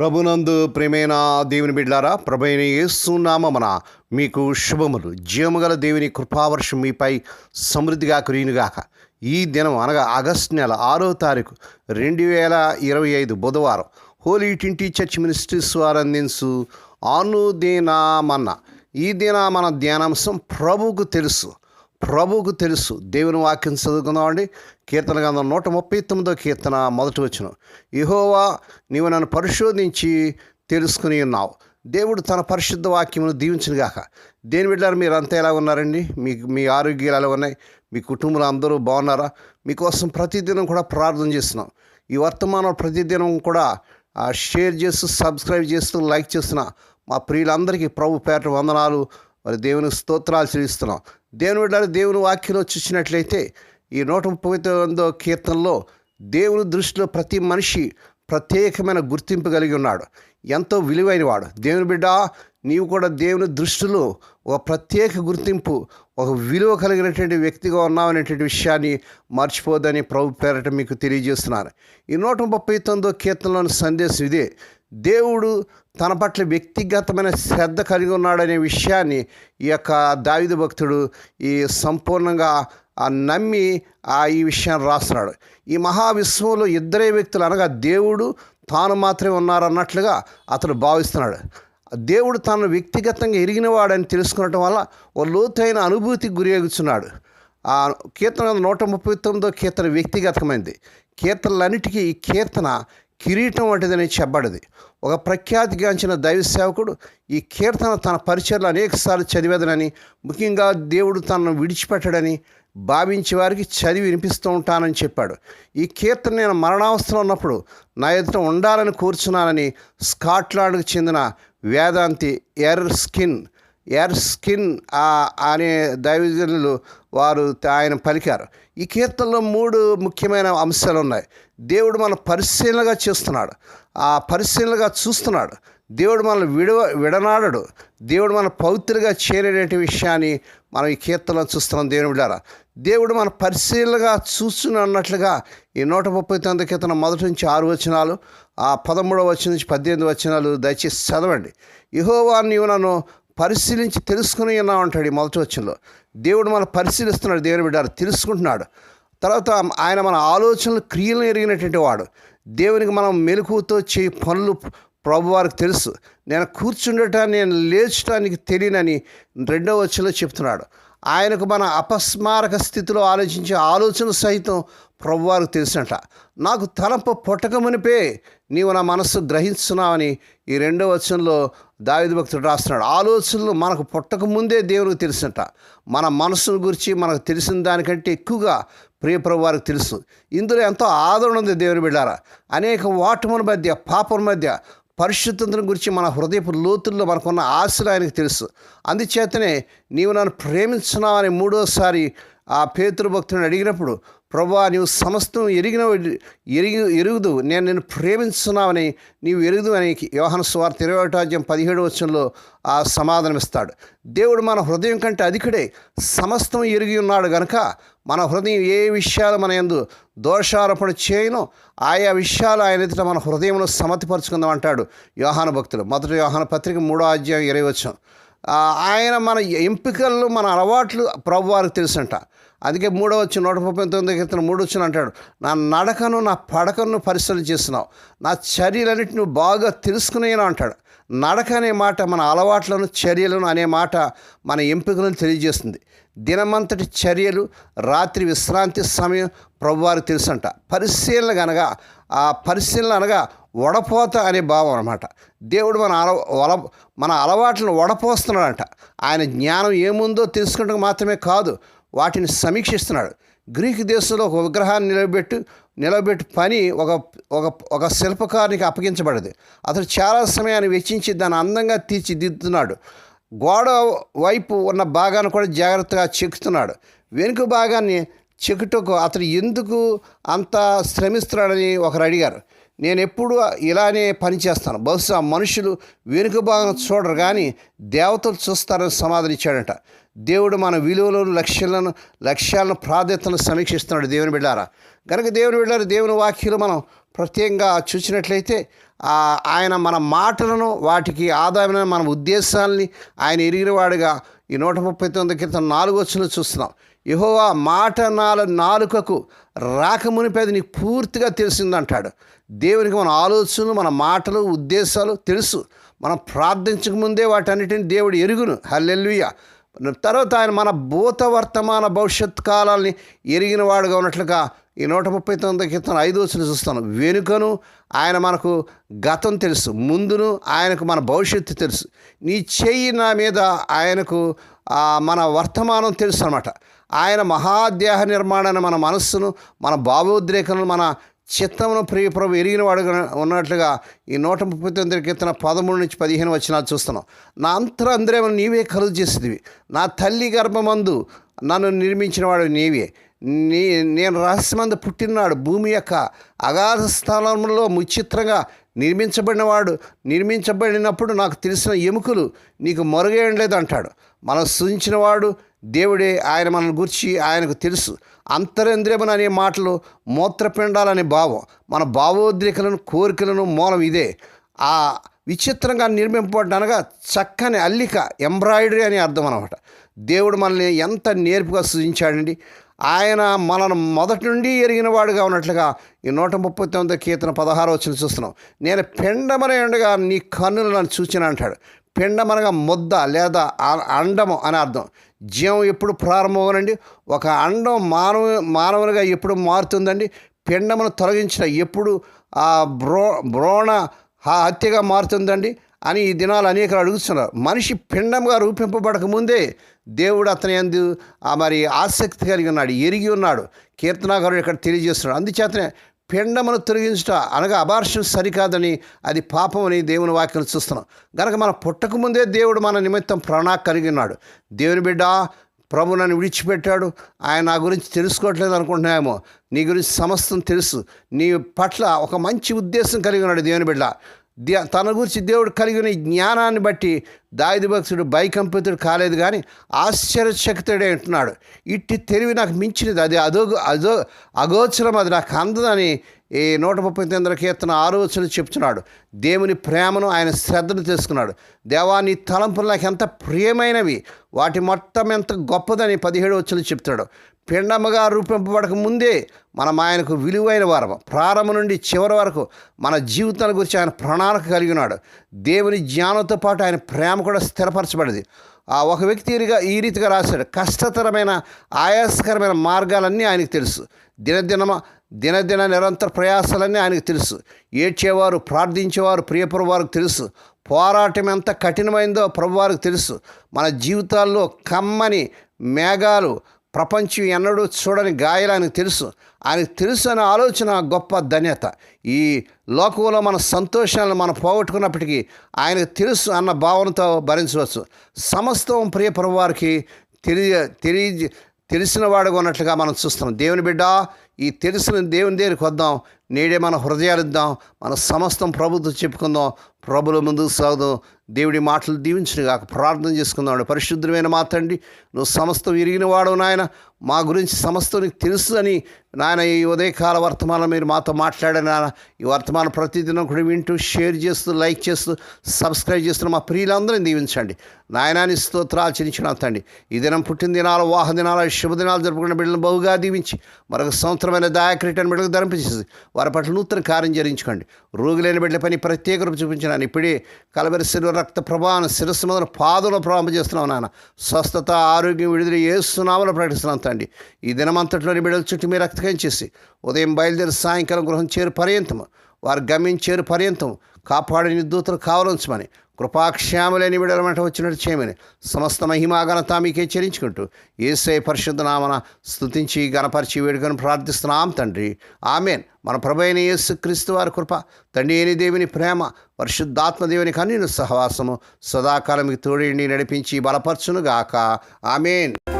ప్రభునందు ప్రేమైన దేవుని బిడ్లారా ప్రభైన యేసునామమున మీకు శుభములు. జీవముగల దేవుని కృపావర్షం మీపై సమృద్ధిగా కురియునుగాక. ఈ దినం అనగా ఆగస్టు నెల ఆరో తారీఖు రెండు వేల ఇరవై ఐదు బుధవారం హోలీ ట్వంటీ చర్చ్ మినిస్ట్రీస్ వారు అందించు అనుదినామన్న ఈ దిన మన ధ్యానాంశం ప్రభువుకు తెలుసు. ప్రభువుకు తెలుసు. దేవుని వాక్యం చదువుకుందామండి కీర్తన గంధం నూట ముప్పై తొమ్మిదో కీర్తన మొదటి వచ్చిన ఇహోవా నీవు నన్ను పరిశోధించి తెలుసుకుని ఉన్నావు. దేవుడు తన పరిశుద్ధ వాక్యమును దీవించినగాక దేని బిడ్డారు మీరు అంతా ఎలా ఉన్నారండి? మీ మీ ఆరోగ్యాలు ఎలా ఉన్నాయి? మీ కుటుంబంలో అందరూ బాగున్నారా? మీకోసం ప్రతిదినం కూడా ప్రార్థన చేస్తున్నాం. ఈ వర్తమానం ప్రతిదినం కూడా ఆ, షేర్ చేస్తూ సబ్స్క్రైబ్ చేస్తూ లైక్ చేస్తున్న మా ప్రియులందరికీ ప్రభు పేట వందనాలు. మరి దేవుని స్తోత్రాలు చెల్లిస్తున్నాం. దేవుని బిడ్డలు దేవుని వాక్యంలో చూసినట్లయితే ఈ నూట ముప్పై తొమ్మిదో కీర్తనలో దేవుని దృష్టిలో ప్రతి మనిషి ప్రత్యేకమైన గుర్తింపు కలిగి ఉన్నాడు. ఎంతో విలువైనవాడు. దేవుని బిడ్డ నీవు కూడా దేవుని దృష్టిలో ఒక ప్రత్యేక గుర్తింపు ఒక విలువ కలిగినటువంటి వ్యక్తిగా ఉన్నావనేటువంటి విషయాన్ని మర్చిపోదని ప్రభు పేరట మీకు తెలియజేస్తున్నాను. ఈ నూట ముప్పై తొమ్మిదో కీర్తనలోని సందేశం ఇదే. దేవుడు తన పట్ల వ్యక్తిగతమైన శ్రద్ధ కలిగి ఉన్నాడనే విషయాన్ని ఈ యొక్క దావిద భక్తుడు ఈ సంపూర్ణంగా ఆ నమ్మి ఆ ఈ విషయాన్ని రాస్తున్నాడు. ఈ మహావిశ్వంలో ఇద్దరే వ్యక్తులు అనగా దేవుడు తాను మాత్రమే ఉన్నారన్నట్లుగా అతడు భావిస్తున్నాడు. దేవుడు తను వ్యక్తిగతంగా ఎరిగినవాడని తెలుసుకునటం వల్ల ఓ లోతైన అనుభూతికి గురగుచున్నాడు ఆ కీర్తన నూట ముప్పై తొమ్మిదో కీర్తన వ్యక్తిగతమైంది. కీర్తనలన్నిటికీ ఈ కీర్తన కిరీటం వంటిదని చెప్పబడింది. ఒక ప్రఖ్యాతిగాంచిన దైవ సేవకుడు ఈ కీర్తన తన పరిచయలు అనేకసార్లు చదివేదనని ముఖ్యంగా దేవుడు తనను విడిచిపెట్టడని భావించే వారికి చదివి వినిపిస్తూ ఉంటానని చెప్పాడు. ఈ కీర్తన నేను మరణావస్థలో ఉన్నప్పుడు నా ఎదుట ఉండాలని కూర్చున్నానని స్కాట్లాండ్కు చెందిన వేదాంతి ఎర్ స్కిన్ ఎర్ స్కిన్ అనే దైవజనులు వారు ఆయన పలికారు. ఈ కీర్తనలో మూడు ముఖ్యమైన అంశాలు ఉన్నాయి దేవుడు మన పరిశీలనగా చేస్తున్నాడు. ఆ పరిశీలనగా చూస్తున్నాడు. దేవుడు మనల్ని విడవ విడనాడడు. దేవుడు మన పవిత్రగా చేరేటువంటి విషయాన్ని మనం ఈ కీర్తనలో చూస్తున్నాం దేవుని బిడ్డారా దేవుడు మన పరిశీలనగా చూస్తున్న అన్నట్లుగా ఈ నూట ముప్పై తొమ్మిది కీర్తన మొదటి నుంచి ఆరు వచనాలు ఆ పదమూడవ వచనం నుంచి పద్దెనిమిది వచనాలు దయచేసి చదవండి. యహోవా నీవు నన్ను పరిశీలించి తెలుసుకుని ఉన్నావు అంటాడు ఈ మొదటి వచ్చంలో దేవుడు మనం పరిశీలిస్తున్నాడు దేవుని బిడ్డారు తెలుసుకుంటున్నాడు. తర్వాత ఆయన మన ఆలోచనలు క్రియలను ఎరిగినటువంటి వాడు. దేవునికి మనం మెలకువతో చేయి పనులు ప్రభు వారికి తెలుసు. నేను కూర్చుండటాన్ని నేను లేచటానికి తెలియనని రెండో వచ్చలో చెప్తున్నాడు. ఆయనకు మన అపస్మారక స్థితిలో ఆలోచించే ఆలోచన సహితం ప్రభువారికి తెలుసంట నాకు తలంపు పొట్టకమునిపే నీవు నా మనస్సు గ్రహించున్నావని ఈ రెండో వచనంలో దావిద భక్తుడు రాస్తున్నాడు. ఆలోచనలు మనకు పుట్టక ముందే దేవునికి తెలుసంట మన మనస్సును గురించి మనకు తెలిసిన దానికంటే ఎక్కువగా ప్రియప్రభు వారికి తెలుసు. ఇందులో ఎంతో ఆదరణ ఉంది దేవుని బిడ్డారా. అనేక వాటముల మధ్య పాపల మధ్య పరిశుద్ధతను గురించి మన హృదయపు లోతుల్లో మనకున్న ఆశలు ఆయనకు తెలుసు. అందుచేతనే నీవు నన్ను ప్రేమించున్నావని మూడోసారి ఆ పేతురు భక్తుని అడిగినప్పుడు ప్రభువా నీవు సమస్తం ఎరిగిన ఎరిగి ఎరుగుదు నేను నిన్ను ప్రేమించున్నావని నీవు ఎరుగుదు అని యోహన స్వార్థ ఇరవై ఒకటాజ్యం పదిహేడు వచ్చంలో ఆ సమాధానం ఇస్తాడు. దేవుడు మన హృదయం కంటే అధికుడే. సమస్తం ఎరిగి ఉన్నాడు గనుక మన హృదయం ఏ విషయాలు మన ఎందు దోషారోపణ చేయను ఆయా విషయాలు ఆయన ఎదుట మన హృదయంలో సమతిపరుచుకుందాం అంటాడు యోహాన భక్తులు. మొదటి యోహాన పత్రిక మూడో అధ్యాయం ఇరవై వచ్చాం ఆయన మన ఎంపికలు మన అలవాట్లు ప్రభువారికి తెలుసంట. అందుకే మూడో వచ్చి నూట ముప్పై తొమ్మిది క్రితం మూడు వచ్చిన అంటాడు నా నడకను నా పడకను పరిశీలన చేస్తున్నావు నా చర్యలన్నిటి నువ్వు బాగా తెలుసుకునేనా అంటాడు. నడక అనే మాట మన అలవాట్లను చర్యలను అనే మాట మన ఎంపికలను తెలియజేస్తుంది. దినమంతటి చర్యలు రాత్రి విశ్రాంతి సమయం ప్రభువారికి తెలుసంట. పరిశీలన అనగా ఆ పరిశీలన అనగా వడపోత అనే భావం అనమాట దేవుడు మన అల వల మన అలవాట్లను వడపోస్తున్నాడంట. ఆయన జ్ఞానం ఏముందో తెలుసుకుంటే మాత్రమే కాదు వాటిని సమీక్షిస్తున్నాడు. గ్రీకు దేశంలో ఒక విగ్రహాన్ని నిలబెట్టు నిలబెట్టి పని ఒక ఒక ఒక శిల్పకారునికి అప్పగించబడదు. అతడు చాలా సమయాన్ని వెచ్చించి దాన్ని అందంగా తీర్చిదిద్దుతున్నాడు. గోడ వైపు ఉన్న భాగాన్ని కూడా జాగ్రత్తగా చెక్కుతున్నాడు. వెనుక భాగాన్ని చెక్కుటకు అతడు ఎందుకు అంత శ్రమిస్తున్నాడని ఒకరు అడిగారు. నేను ఎప్పుడు ఇలానే పని చేస్తాను. బహుశా మనుషులు వెనుక భాగం చూడరు కానీ దేవతలు చూస్తారని సమాధానం ఇచ్చాడంట. దేవుడు మన విలువలను లక్ష్యాలను లక్ష్యాలను ప్రాధాన్యతను సమీక్షిస్తున్నాడు దేవుని బిడ్డారా. కనుక దేవుని బిడ్డారు దేవుని వాక్యాలు మనం ప్రత్యేకంగా చూసినట్లయితే ఆయన మన మాటలను వాటికి ఆదాయమైన మన ఉద్దేశాలని ఆయన ఎరిగినవాడుగా ఈ నూట ముప్పై తొమ్మిది క్రితం నాలుగు వచ్చిన చూస్తున్నాం. యహోవా మాట నాల నాలుకకు రాకమునిపేది నీకు పూర్తిగా తెలిసిందంటాడు. దేవునికి మన ఆలోచనలు మన మాటలు ఉద్దేశాలు తెలుసు. మనం ప్రార్థించక ముందే వాటన్నిటిని దేవుడు ఎరుగును. హల్లెల్లుయ్య తర్వాత ఆయన మన భూత వర్తమాన భవిష్యత్ కాలాల్ని ఎరిగిన వాడుగా ఉన్నట్లుగా ఈ నూట ముప్పై తొమ్మిది క్రితం ఐదు వచ్చిన చూస్తాను. వెనుకను ఆయన మనకు గతం తెలుసు. ముందును ఆయనకు మన భవిష్యత్తు తెలుసు. నీ చెయ్యి నా మీద ఆయనకు మన వర్తమానం తెలుసు అనమాట ఆయన మహాదేహ నిర్మాణాన్ని మన మనస్సును మన భావోద్రేకలను మన చిత్తమును ప్రియ ప్రభు ఎరిగిన ఉన్నట్లుగా ఈ నూట ముప్పై తొమ్మిది కీర్తన పదమూడు నుంచి పదిహేను వచ్చిన చూస్తున్నాం. నా అంతరంద్రేమను నీవే కలుగు చేసేదివి నా తల్లి గర్భమందు నన్ను నిర్మించిన వాడు నీవే. నీ నేను రహస్యమందు పుట్టినాడు భూమి యొక్క అగాధ స్థలంలో ముచిత్రంగా నిర్మించబడినవాడు నిర్మించబడినప్పుడు నాకు తెలిసిన ఎముకలు నీకు మొరగేయలేదు అంటాడు మనం సృజించినవాడు దేవుడే ఆయన మనల్ని గురించి ఆయనకు తెలుసు. అంతరేంద్రియమని అనే మాటలు మూత్రపిండాలనే భావం మన భావోద్రేకలను కోరికలను మూలం ఇదే. ఆ విచిత్రంగా నిర్మింపబడ్డ అనగా చక్కని అల్లిక ఎంబ్రాయిడరీ అని అర్థం అనమాట. దేవుడు మనల్ని ఎంత నేర్పుగా సృజించాడండి. ఆయన మనను మొదటి నుండి ఎరిగిన వాడుగా ఉన్నట్లుగా ఈ నూట ముప్పై తొమ్మిది కీర్తన పదహారు వచ్చిన చూస్తున్నాం. నేను పెండమనే ఉండగా నీ కన్నులు నన్ను చూచిన అంటాడు పిండమనగా ముద్ద లేదా అండము అని అర్థం. జీవం ఎప్పుడు ప్రారంభమవునండి ఒక అండం మానవ మానవునిగా ఎప్పుడు మారుతుందండి? పిండమును తొలగించిన ఎప్పుడు ఆ బ్రో బ్రోణ హత్యగా మారుతుందండి? అని ఈ దినాలు అనేకలు అడుగుతున్నారు. మనిషి పిండంగా రూపింపబడక ముందే దేవుడు అతని అందు ఆ మరి ఆసక్తి కలిగి ఉన్నాడు ఎరిగి ఉన్నాడు. కీర్తనాకారుడు ఇక్కడ తెలియజేస్తున్నాడు. అందుచేతనే పిండమును తొలగించుట అనగా అబార్షన్ సరికాదని అది పాపమని దేవుని వాక్యం చూస్తున్నాం. గనక మన పుట్టక ముందే దేవుడు మన నిమిత్తం ప్రాణా కలిగి ఉన్నాడు దేవుని బిడ్డ ప్రభు నన్ను విడిచిపెట్టాడు. ఆయన నా గురించి తెలుసుకోవట్లేదు అనుకుంటున్నామో నీ గురించి సమస్తం తెలుసు. నీ పట్ల ఒక మంచి ఉద్దేశం కలిగి ఉన్నాడు దేవుని బిడ్డ. తన గురించి దేవుడు కలిగిన జ్ఞానాన్ని బట్టి దాయుధ భక్తుడు భయకంపితుడు కాలేదు కానీ ఆశ్చర్యశక్తుడే అంటున్నాడు. ఇట్టి తెలివి నాకు మించినది అది అదో అదో అగోచరం అది నాకు అందదని ఈ నూట ముప్పై తొమ్మిది కీర్తన ఆరు వచ్చులు చెప్తున్నాడు. దేవుని ప్రేమను ఆయన శ్రద్ధను తెలుసుకున్నాడు దేవా నీ తలంపులు నాకు ఎంత ప్రియమైనవి. వాటి మొత్తం ఎంత గొప్పదని పదిహేడు వచ్చులు చెప్తాడు పిండముగా రూపింపబడక ముందే మనం ఆయనకు విలువైన వారం ప్రారంభం నుండి చివరి వరకు మన జీవితాల గురించి ఆయన ప్రణాళిక కలిగి ఉన్నాడు. దేవుని జ్ఞానంతో పాటు ఆయన ప్రేమ కూడా స్థిరపరచబడింది. ఆ ఒక వ్యక్తి ఈ రీతిగా- ఈ రీతిగా రాశాడు. కష్టతరమైన ఆయాసకరమైన మార్గాలన్నీ ఆయనకు తెలుసు. దినదినమ దినదిన నిరంతర ప్రయాసాలన్నీ ఆయనకు తెలుసు. ఏడ్చేవారు ప్రార్థించేవారు ప్రియపురు వారికి తెలుసు. పోరాటం ఎంత కఠినమైందో ప్రభువారికి తెలుసు. మన జీవితాల్లో కమ్మని మేఘాలు ప్రపంచం ఎన్నడూ చూడని గాయాలు ఆయనకు తెలుసు. ఆయనకు తెలుసు అనే ఆలోచన గొప్ప ధన్యత. ఈ లోకంలో మన సంతోషాలను మనం పోగొట్టుకున్నప్పటికీ ఆయనకు తెలుసు అన్న భావనతో భరించవచ్చు. సమస్తం ప్రియ ప్రభువారికి తెలియ తెలియ తెలిసిన వాడుగా ఉన్నట్లుగా మనం చూస్తున్నాం. దేవుని బిడ్డ ఈ తెలిసిన దేవుని దగ్గరికి వద్దాం. నేడే మన హృదయాలిద్దాం మన సమస్తం ప్రభుత్వం చెప్పుకుందాం. ప్రభుల ముందుకు సాగుదాం. దేవుడి మాటలు దీవించిన కాక ప్రార్థన చేసుకుందాం పరిశుద్ధమైన మా నువ్వు సమస్తం విరిగిన వాడు నాయన. మా గురించి సమస్తం నీకు తెలుసు అని నాయన ఈ ఉదయకాల వర్తమానం మీరు మాతో మాట్లాడారు నాయన. ఈ వర్తమానం ప్రతిదినం కూడా వింటూ షేర్ చేస్తూ లైక్ చేస్తూ సబ్స్క్రైబ్ చేస్తున్న మా ప్రియులందరినీ దీవించండి. నాయనాని స్తోత్రాలు చెల్లించిన తండి ఈ దినం పుట్టిన దినాలు వాహ దినాలు శుభదినాలు జరుపుకున్న బిడ్డలను బహుగా దీవించి మరొక సంవత్సరం అవసరమైన దాయక్రీటన్ బిడ్డలకు ధరింపజేసింది. వారి పట్ల నూతన కార్యం జరించుకోండి రోగులైన బిడ్డల పని ప్రత్యేక రూపు చూపించినాను ఇప్పుడే కలబరి శిలువ రక్త ప్రభావం శిరస్సు మొదలు పాదంలో ప్రారంభం నాన్న. స్వస్థత ఆరోగ్యం విడుదల ఏస్తున్నామని ప్రకటిస్తున్నాం తండ్రి. ఈ దినమంతట్లోని బిడ్డల చుట్టూ మీరు రక్తకం చేసి ఉదయం బయలుదేరి సాయంకాలం గృహం చేరు పర్యంతము. వారు గమ్యం చేరు పర్యంతం కాపాడని దూతలు కావలించమని కృపాక్షేమలేని విడలమంట వచ్చినట్టు చేయమని సమస్త మహిమాఘనత మీకే చెల్లించుకుంటూ ఏసై పరిశుద్ధ నామన స్తుతించి గణపరిచి వేడుకను ప్రార్థిస్తున్నాం తండ్రి. ఆమెన్. మన ప్రభు అయిన యేసు క్రీస్తు వారి కృప తండ్రి అయిన దేవుని ప్రేమ పరిశుద్ధాత్మ దేవుని కన్నీను సహవాసము సదాకాలం మీకు తోడేండి నడిపించి బలపరచునుగాక. ఆమెన్.